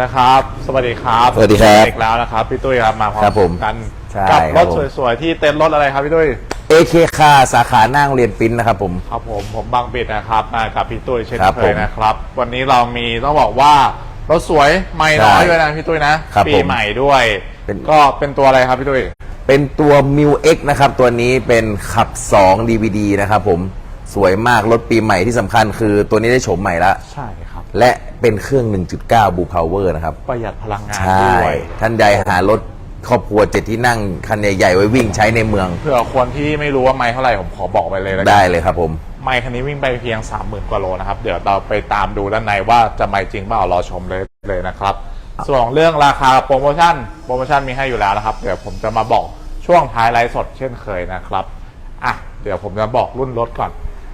นะครับ สวัสดีครับสวัสดีครับอีกแล้วนะครับพี่ตุ้ยครับมาพร้อครับผมกันใช่กับครรับถผมสวยๆที่เต็นท์รถอะไรครับพี่ตุ้ย AK คาสาขาหน้าโรงเรียนปิ้นนะครับผมครับผมผมบางปิดนะครับมากับพี่ตุ้ยเช่นครับเคผยมนะครับ วันนี้เรามีต้องบอกว่ารถสวยไม่น้อยใช่ด้วยนะพี่ตุ้ยนะครับปีผมใหม่ด้วยเป็นก็เป็นตัวอะไรครับพี่ตุ้ยเป็นตัว m ิ X นะครับตัวนี้เป็นขับ 2 DVD นะครับผมสวยมากรถปีใหม่ที่สำคัญคือตัวนี้ได้โฉมใหม่แล้วใช่ครับ และเป็นเครื่อง 1.9 Blue Power นะครับ ประหยัดพลังงานใช่ด้วยท่านใดหารถครอบครัวเจ็ดที่นั่งคันใหญ่ๆไว้วิ่งใช้ในเมือง เผื่อคนที่ไม่รู้ว่าไม่เท่าไหร่ผมขอบอกไปเลยแล้วกันได้เลยครับผม ไม่คันนี้วิ่งไปเพียง 30,000กว่าโลนะครับ เดี๋ยวเราไปตามดูด้านในว่าจะไม่จริงเปล่ารอชมเลยเลยนะครับส่วนเรื่องราคาโปรโมชั่นโปรโมชั่นมีให้อยู่แล้วนะครับ เดี๋ยวผมจะมาบอกช่วงท้ายไลฟ์สดเช่นเคยนะครับอะเดี๋ยวผมจะบอกรุ่นรถก่อน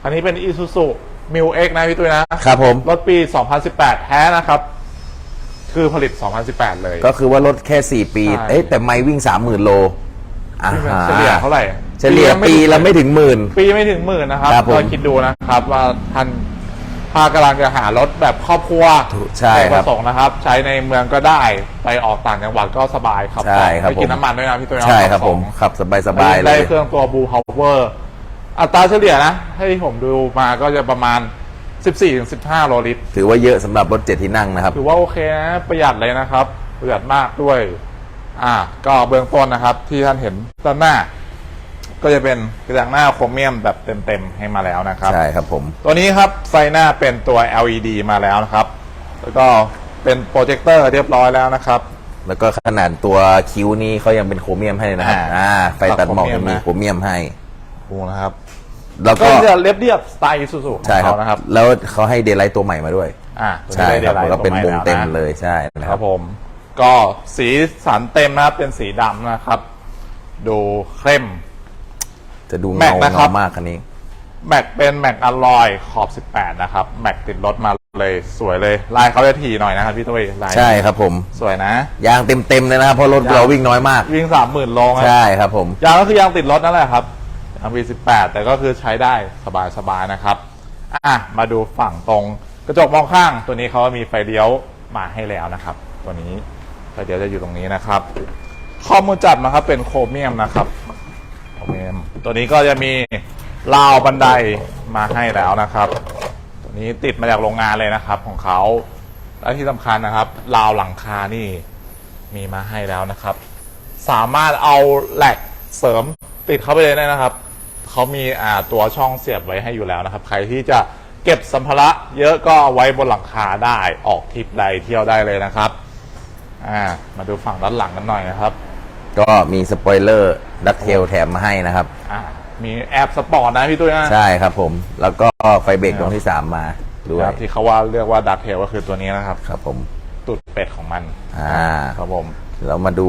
คันนี้เป็น Isuzu m i l X นะพี่ตุ้ยนะครับผม รถปี 2018 แท้นะครับ คือผลิต 2018 เลย ก็คือว่ารถแค่ 4 ปี ใช่ เอ๊ะแต่ไม่วิ่ง 30,000 โลอ่าที่มันฮะเฉลี่ยเท่าไหร่เฉลี่ยปีละไม่ถึงหมื่น ปีไม่ถึงหมื่นนะครับครับผมก็คิดดูนะครับ ว่าท่านถ้ากำลังจะหารถแบบครอบครัวถูกใช่ในคปรับระสงค์นะครับ ใช้ในเมืองก็ได้ไปออกต่างจังหวัดก็สบายครับใช่ครับไม่กินผม น้ำมันด้วยนะพี่ตัวน้องใช่ครับผม ขับสบายๆเลได้ย เครื่องตัวบูพาวเวอร์ อัตราเฉลี่ยนะให้ผมดูมาก็จะประมาณ 14-15 โลลิตร ถือว่าเยอะสำหรับรถเจ็ดที่นั่งนะครับถือว่าโอเคนะประหยัดเลยนะครับ ประหยัดมากด้วย อ่า ก็เบื้องต้นนะครับ ที่ท่านเห็นด้านหน้า ก็จะเป็นกระจังหน้าโครเมียมแบบเต็มๆให้มาแล้วนะครับ ใช่ครับผม ตัวนี้ครับไฟหน้าเป็นตัว LED มาแล้วนะครับ แล้วก็เป็นโปรเจคเตอร์เรียบร้อยแล้วนะครับ แล้วก็ขนาดตัวคิ้วนี่เขายังเป็นโครเมียมให้นะครับอ่า อ่าไฟตัดหมอกตัดโครเมียจะมมีนะโครเมียมให้ ดูนะครับ แล้วก็ก็จะเรียบเรียบๆสไตล์ซูซูของใช่ครับเขานะครับแล้วเขาให้เดลไลท์ตัวใหม่มาด้วย อ่าใช่ครับตัวนี้ได้แล้วก็เป็นวงเต็มไลท์เลยใช่นะนะคครัรับบผมก็สีสันเต็มนะครับเป็นสีดำนะครับ ดูเข้ม จะดูแม็เงากนะครับเงามากคันนี้ แม็กเป็นแม็กอลลอยขอบ 18 นะครับ แม็กติดรถมาเลยสวยเลย ลายเขาจะถี่หน่อยนะครับพี่ตุ้ยลายใช่ครับผม สวยนะ ยางเต็มๆเลยนะครับเพราะรถยาง เราวิ่งน้อยมาก วิ่งสามหมื่นโลนะใช่ครับผม ยางก็คือยางติดรถนั่นแหละครับ ยาง V18 แต่ก็คือใช้ได้สบายๆนะครับ อะ มาดูฝั่งตรงกระจกมองข้าง ตัวนี้เขามีไฟเลี้ยวมาให้แล้วนะครับ ตัวนี้ไฟเลี้ยวจะอยู่ตรงนี้นะครับข้อมูลจัดนะครับเป็นโครเมียมนะครับโครเมียม ตัวนี้ก็จะมีราวบันไดมาให้แล้วนะครับ ตัวนี้ติดมาจากโรงงานเลยนะครับ ของเขาและที่สำคัญนะครับราวหลังคานี่มีมาให้แล้วนะครับ สามารถเอาแหลกเสริมติดเข้าไปเลยได้นะครับ เขามีอ่าตัวช่องเสียบไว้ให้อยู่แล้วนะครับ ใครที่จะเก็บสัมภาระเยอะก็เอาไว้บนหลังคาได้ออกทริปใดเที่ยวได้เลยนะครับอ่ามาดูฝั่งด้านหลังกันหน่อยนะครับก็มีสปอยเลอร์ดักเทลแถมมาให้นะครับ อ่ามีแอปสปอร์ตนะพี่ตุ้ยนะใช่ครับผม แล้วก็ไฟเบรกดวงที่ 3 มาด้วยครับที่เขาว่าเรียกว่าดักเทลก็คือตัวนี้นะครับ ครับผมตุดเป็ดของมัน อ่า ครับผม เรามาดู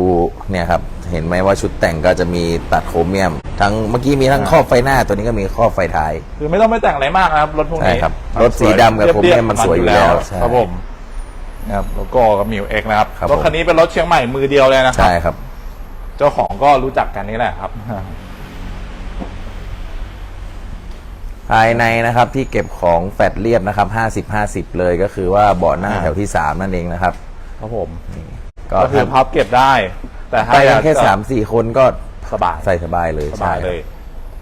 เนี่ยครับเห็นไหมว่าชุดแต่งก็จะมีตัดโครเมียม ทั้งเมื่อกี้มีทั้งอ่าครอบไฟหน้าตัวนี้ก็มีครอบไฟท้ายคือไม่ต้องไปแต่งอะไรมากนะครับรถพวกนี้ใช่ครับรถสีดำกับโครเมียมมันสวยอยู่แล้วใช่ครับผมนะครับแล้วก็กับมิวเอ็กนะครับครับรถคันนี้เป็นรถเชียงใหม่มือเดียวเลยนะครัใช่ครับเจ้าของก็รู้จักกันนี่แหละครับ ภายในนะครับที่เก็บของแฟดเรียบนะครับ 50 50 เลยก็คือว่าเบาะนั่งอ่าแถวที่ 3 นั่นเองนะครับ ครับผม ก็ก็คือพับเก็บได้ แต่ถ้าไปอยากักนแค่จะสามสี่คนก็สบายใส่สบายเลยสบายใช่เลย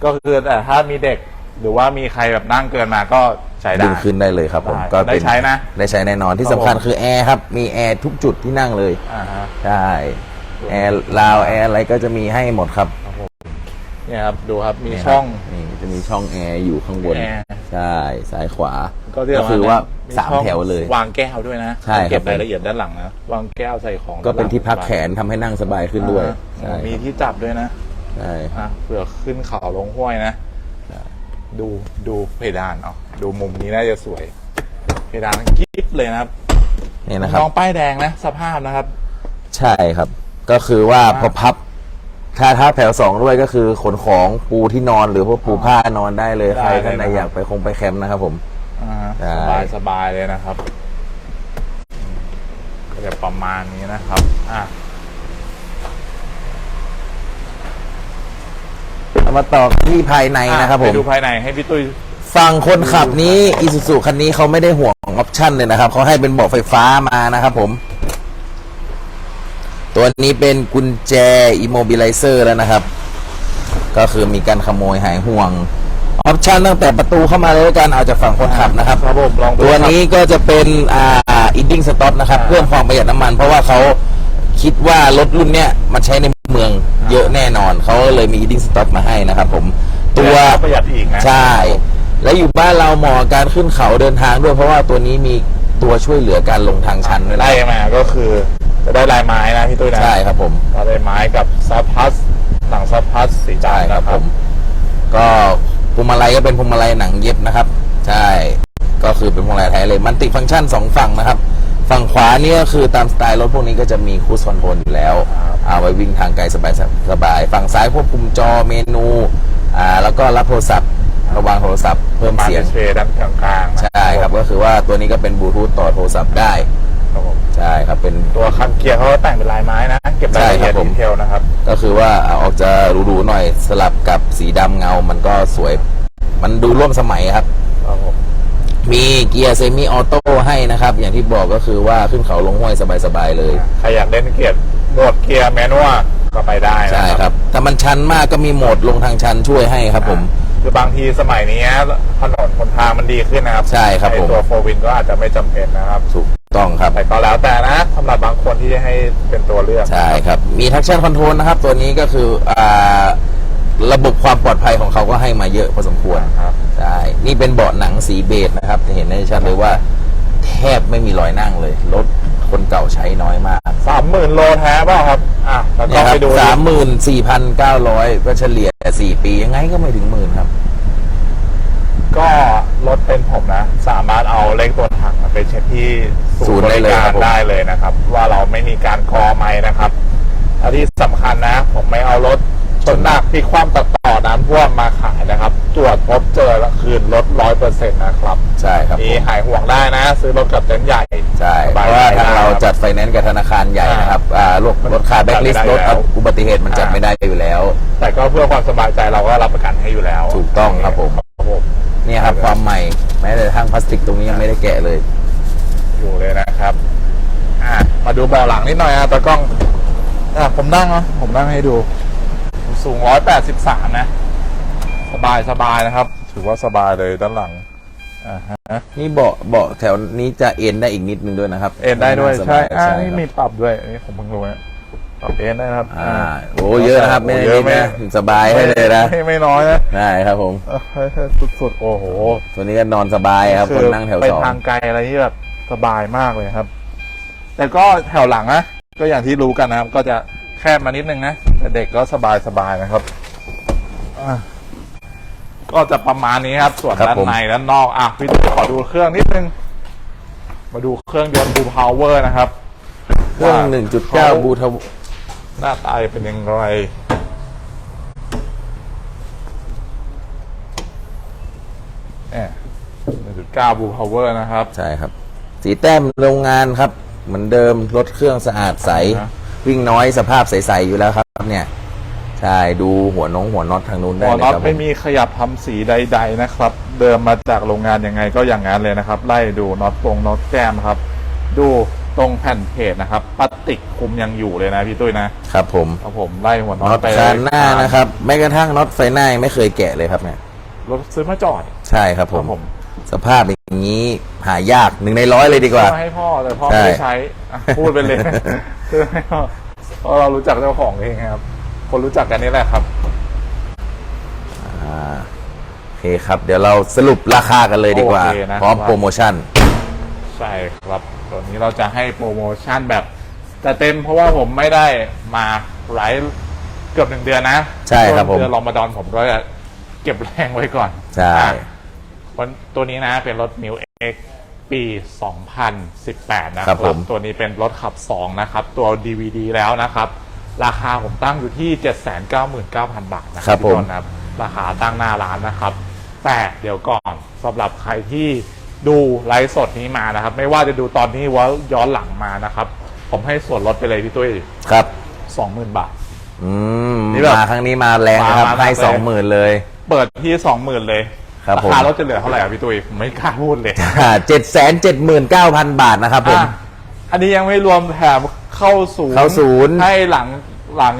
ก็คือแต่ถ้ามีเด็กหรือว่ามีใครแบบนั่งเกินมาก็ใช้ได้ดึงขึ้นได้เลยครับผมได้ก็ได้ใช้นะ ได้ใช้แน่นอนที่ครับสำคัญผมคือแอร์ครับ มีแอร์ทุกจุดที่นั่งเลยอ่าฮะใช่แอร์ลาวแอร์อะไรก็จะมีให้หมดครับเนี่ยครับดูครับมีเนี่ยช่องครับนี่จะมีช่องแอร์อยู่ข้างบนแอร์ ใช่ซ้ายขวาก็เรียกคือว่ามีสามช่องแถวเลย วางแก้วด้วยนะใช่ครับเก็บรายละเอียดด้านหลังนะวางแก้วใส่ของก็เป็นด้าหลังที่พักแขนทำให้นั่งสบายขึ้นด้วยอ่าใช่มีที่จับด้วยนะใช่อะเผื่อขึ้นเขาลงห้วยนะดูดูเพดานเอาดูมุมนี้น่าจะสวย เพดานกิ๊บเลยนะครับนี่นะครับน้องป้ายแดงนะ สภาพนะครับ ใช่ครับ ก็คือว่าพอพับ ถ้าถ้าแถวสองด้วยก็คือขนของปูที่นอนหรือพวกปูผ้านอนได้เลยได้ใครเลยท่านใดนะครับ อยากไปคงไปแคมป์นะครับผม อ่าใช่สบายสบายเลยนะครับก็จะประมาณนี้นะครับ อะ เอามาต่อที่ภายในนะครับผไปมดูภายในให้พี่ตุ้ย ฝั่งคนขับนี้อีซูซูคันนี้เขาไม่ได้ห่วงออปชั่นเลยนะครับเขาให้เป็นเบาะไฟฟ้ามานะครับผม ตัวนี้เป็นกุญแจ immobilizer แล้วนะครับ ก็คือมีการขโมยหายห่วงออปชันตั้งแต่ประตูเข้ามาเลยแล้วกันเอาจากฝั่งคนขับนะครับครับผมลองดูตัวครับนี้ก็จะเป็นอ่า inning stop นะครับอ่าเพิ่มความประหยัดน้ำมันเพราะว่าเขาคิดว่ารถรุ่นเนี้ยมันใช้ในเมืองเยอะแน่นอนเขาก็เลยมี inning stop มาให้นะครับผมตัวประหยัดอีกนะใช่ และอยู่บ้านเราเหมาะกับการขึ้นเขาเดินทางด้วยเพราะว่าตัวนี้มีตัวช่วยเหลือการลงทางชันด้วยนะไล่มาก็คือ จะได้ลายไม้นะพี่ตุ้ยนะใช่ครับผมลายไม้กับซับพัสหลังซับพัสสีใช่ดำครับนะผมก็พวงมาลัยก็เป็นพวงมาลัยหนังเย็บนะครับ ใช่ ก็คือเป็นพวงมาลัยไทยเลย มันติฟังก์ชันสองฝั่งนะครับ ฝั่งขวานี่ก็คือตามสไตล์รถพวกนี้ก็จะมีคูสคอนโทรลอยู่แล้วเอาไว้วิ่งทางไกลสบายสบายๆฝั่งซ้ายควบคุมจอเมนูอ่าแล้วก็รับโทรศัพท์ ระวางโทรศัพท์เพิ่มมาเสียงดิสเพย์ด้านกลางๆนะ ใช่ครับก็คือว่าตัวนี้ก็เป็นบลูทูธต่อโทรศัพท์ได้ ครับผมใช่ครับเป็น ตัวคันเกียร์เขาก็แต่งเป็นลายไม้นะ เก็บรายละเอียดใช่ครับผม ดีเทลนะครับ ก็คือว่าเอาออกจะหรูๆหน่อยสลับกับสีดำเงา มันก็สวย มันดูร่วมสมัยครับ ครับผมมีเกียร์เซมิออโต้ให้นะครับ อย่างที่บอกก็คือว่าขึ้นเขาลงห้วยสบายๆเลย ใครอยากเล่นเกียร์โหมดเกียร์แมนนวลก็ไปได้นะใช่ครับ ถ้ามันชันมากก็มีโหมดลงทางชันช่วยให้ครับผม คือบางทีสมัยนี้ถนนคนทางมันดีขึ้นนะครับใช่ครับไอ้ผมตัวโฟวินก็อาจจะไม่จำเป็นนะครับ ถูก ต้องครับแต่ก็แล้วแต่นะสำหรับบางคนที่ให้เป็นตัวเลือก ใช่ครับ มีทักชั่นคอนโทรลนะครับ ตัวนี้ก็คืออ่าระบบความปลอดภัยของเขาก็ให้มาเยอะพอสมควรครับ ใช่ นี่เป็นเบาะหนังสีเบจนะครับจะเห็นได้ชัดเลยว่า แทบไม่มีรอยนั่งเลยรถคนเก่าใช้น้อยมากสามหมื่นโลแท้เปล่าครับ อะแล้วก็เนี่ยคไปรับดูสามหมื่นสี่พันเก้าร้อยก็เฉลี่ยสี่ปียังไงก็ไม่ถึงหมื่นครับ ก็รถเป็นผมนะ สามารถเอาเลขตัวถัง ไปเช็คที่ศูศูนนย์ย์บได้ริเลยกาครัรบผมได้เลยนะครับ ว่าเราไม่มีการกอไม้นะครับและที่สำคัญนะ ผมไม่เอารถชนหนักที่ความตัดต่อน้ำท่วมมาขายนะครับ ตรวจพบเจอแล้วคืนรถร้อยเปอร์เซ็นต์นะครับ ใช่ครับผนี่มหายห่วงได้นะ ซื้อรถกับเต็นท์ใหญ่ ใช่สเพบายราะว่าใจทางเราได้ครับจัดไฟแนนซ์กับธนาคารใหญ่นะครับอ่ารถรถคาร์แบ็กลิสจัดรไม่ถได้แล้วอุบัติเหตุมันจัดอ่าไม่ได้อยู่แล้ว แต่ก็เพื่อความสบายใจเราก็รับประกันให้อยู่แล้ว ถูกต้องครับผมครับผม เนี่ยครับความใหม่ แม้แต่ทางพลาสติกตรงนี้ยังไม่ได้แกะเลย อยู่เลยนะครับอะมาดูเบาะหลังนิดหน่อยอะตากล้องอะผมนั่งเนาะผมนั่งให้ดูผมสูงร้อยแปดสิบสามนะ สบายสบายนะครับ ถือว่าสบายเลยด้านหลังอ่าฮะนี่เบาะเบาะแถวนี้จะเอ็นได้อีกนิดนึงด้วยนะครับ เอ็นได้ด้วยสใช่บายอ่าใช่นี่ครับมีปรับด้วยอันนี่ผมเพิ่งรู้นะ ปรับเอ็นได้นะครับอ่าโอ้เยอะนะครับไม่ได้โเยนิอะดไม่นะสบายให้เลยนะไม่ไม่น้อยนะได้ครับผมเออสุดๆโอ้โหตัวนี้ก็นอนสบายครับคนนั่งแถวไปสองทางไกลอะไรที่แบบสบายมากเลยครับ แต่ก็แถวหลังนะก็อย่างที่รู้กันนะครับ ก็จะแคบมานิดนึงนะแต่เด็กก็สบายสบายนะครับอะก็จะประมาณนี้ครับ ส่วนครับด้านผมในด้านนอกอะพี่ขอดูเครื่องนิดนึง มาดูเครื่องยนต์บูพาวเวอร์นะครับ เครื่องว่า1.9บูท หน้าตาเป็นยังไงเนี่ย1.9บูพาวเวอร์นะครับ ใช่ครับ สีแต้มโรงงานครับ เหมือนเดิมรถเครื่องสะอาดใส นะ วิ่งน้อยสภาพใสๆอยู่แล้วครับ เนี่ย ใช่ดูหัวน้องหัวน็อตทางนู้นได้หัวเลยน็อตครับผไม่มมีขยับทำสีใด ๆ นะครับ เดิมมาจากโรงงานยังไงก็อย่างนั้นเลยนะครับ ไล่ดูน็อตปงน็อตแก้มครับ ดู ตรงแผ่นเพจนะครับพลาสติกคุมยังอยู่เลยนะพี่ตุ้ยนะครับผมครับผมไล่หัวน็อน็อตตไปคานหน้านะครับแม้กระทั่งน็อตไฟหน้ายังไม่เคยแกะเลยครับเนี่ยรถซื้อมาจอด ใช่ครับผครัมบผมสภาพอย่างนี้หายากหนึ่งในร้อยเลยดีกว่า ซื้อมาให้พ่อแต่พ่อใช่ไม่ได้ใช้อะพูดไปเลย ซื้อให้พ่อเพราะเรารู้จักเจ้าของเองครับ คนรู้จักกันนี่แหละครับอ่าโอเคครับ เดี๋ยวเราสรุปราคากันเลยดีกว่า โอเคนะพร้อมโปรโมชั่น ใช่ครับตอนนี้เราจะให้โปรโมชั่นแบบแต่เต็มเพราะว่าผมไม่ได้มาไลฟ์เกือบหนึ่งเดือนนะใช่ครับผมช่วงเดือนรอมฎอนผมก็จะเก็บแรงไว้ก่อนใช่ อะวันตัวนี้นะเป็นรถ m ิวเอ็กปี 2018 นะคครัรับบผม ตัวนี้เป็นรถขับ 2 นะครับ ตัว DVD แล้วนะครับ ราคาผมตั้งอยู่ที่ 799,000 บาทนะคครัรับบผมพี่ต้นนะครับราคาตั้งหน้าร้านนะครับ แต่เดี๋ยวก่อนสำหรับใครที่ ดูไลฟ์สดนี้มานะครับ ไม่ว่าจะดูตอนนี้ว่าย้อนหลังมานะครับ ผมให้ส่วนลดไปเลยพี่ตุ้ยครับ20,000บาท อืมนี่แบบมาครั้งนี้มาแรงนะครับมามาให้เลยสองหมื่นเลย เปิดที่20,000เลยครับราผม คารถจะเหลือเท่าไหร่อะพี่ตุ้ยผมไม่กล้าพูดเลย เจ็ดแสนเจ็ดหมื่นเก้าพันบาทนะครับผม อะอันนี้ยังไม่รวมแถมเข้าศูนย์เข้าศูนย์ให้หลังหลัง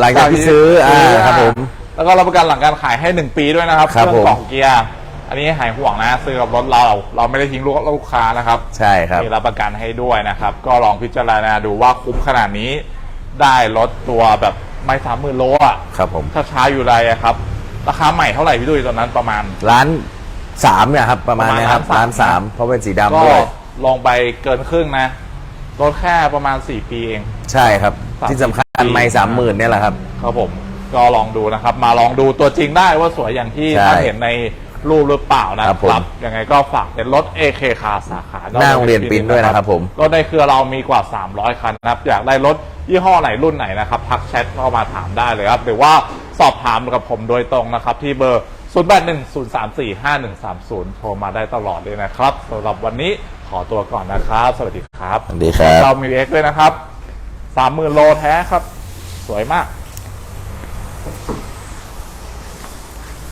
หลังจากที่ซื้ออ่าครับผมแล้วก็รับประกันหลังการขายให้หนึ่งปีด้วยนะครับครับเรื่องผม กล่องเกียร์ อันนี้หายห่วงนะซื้อกับรถเรา เราไม่ได้ทิ้งลูกลูกค้านะครับใช่ครับ มีรับประกันให้ด้วยนะครับ ก็ลองพิจารณาดูว่าคุ้มขนาดนี้ ได้รถตัวแบบไม่สามหมื่นโลอะครับผม ถ้าช้าอยู่ไรอะครับ ราคาใหม่เท่าไหร่พี่ดุยตอนนั้นประมาณ ร้านสามเนี่ยครับ ประมาณเนี้ยครับประมาณร้านสามเพราะเป็นสีดำก็ด้วยลองไปเกินครึ่งนะรถแค่ประมาณ 4 ปีเอง ใช่ครับ สามสิบที่สำคัญปี ไม่สามหมื่นเนี่ยแหละครับ ครับผมก็ลองดูนะครับ มาลองดูตัวจริงได้ว่าสวยอย่างที่ใช่ ท่านเห็นใน รูปหรือเปล่านะคครัรับบผมยังไงก็ฝากเป็นรถ AK คาสาขาหน้าโรงเรียนปิ้นด้วยนะครับผม รถในเครือเรามีกว่า 300 คันนะครับ อยากได้รถยี่ห้อไหนรุ่นไหนนะครับ ทักแชทเข้ามาถามได้เลยครับ หรือว่าสอบถามกับผมโดยตรงนะครับ ที่เบอร์ 0 8 1 0 3 4 5 1 3 0 โทรมาได้ตลอดเลยนะครับสำหรับวันนี้ขอตัวก่อนนะครับ สวัสดีครับ สวัสดีครับ เรามีเอ็กด้วยนะครับ30,000โลแท้ครับ สวยมาก